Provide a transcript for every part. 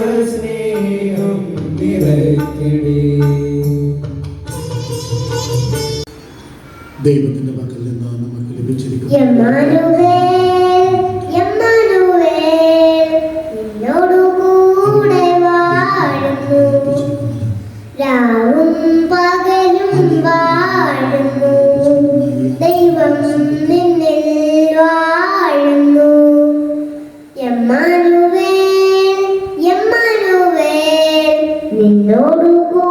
ദൈവസ്നേഹം നിറയ്ക്കണേ. ദൈവത്തിന്റെ പക്കൽ നിന്നാണ് നമുക്ക് ലഭിച്ചിരിക്കുന്നു ദൈവം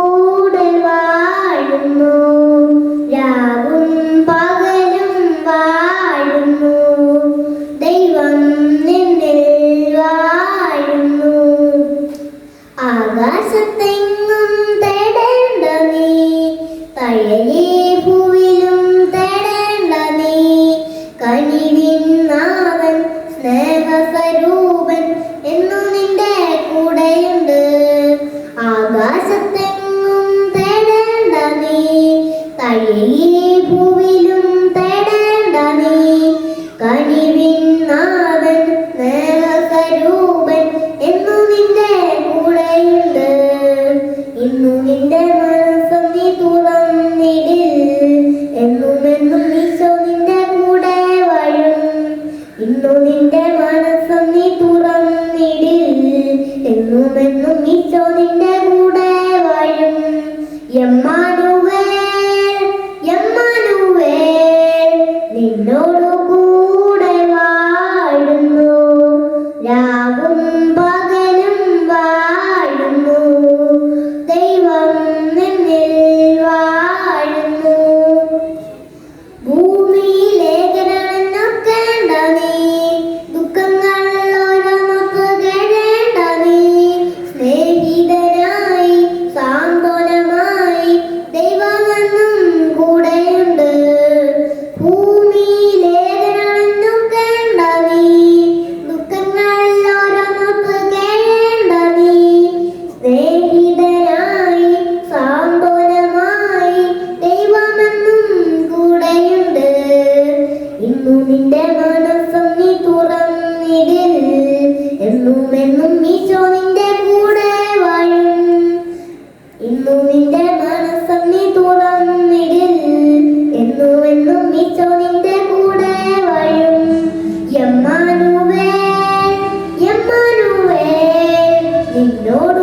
നാഥൻ സ്നേഹസ്വരൂപൻ എന്നു നിന്റെ കൂടെയുണ്ട്. ആകാശത്തെങ്ങും തേടേണ്ട നീ തഴലേ ഭൂവിലും തേടേണ്ട നീ. കനിവിൻ നാഥൻ സ്നേഹസ്വരൂപൻ എന്നു നിന്റെ നിന്റെ മനസ്സം നീ തുറന്നിടിൽ. എന്നും എന്നും ഈശോ നിന്റെ നിന്റെ മനസ്സം നീ തുറന്നിടിൽ. എന്നും എന്നും ഈശോ നിന്റെ കൂടെ വാഴും. ഇന്നും നിന്റെ മനസ്സം നീ തുറന്നിടിൽ. എന്നും എന്നും ഈശോ നിന്റെ കൂടെ വാഴും. യമ്മാനുവേ യമ്മാനുവേ നിന്നോട്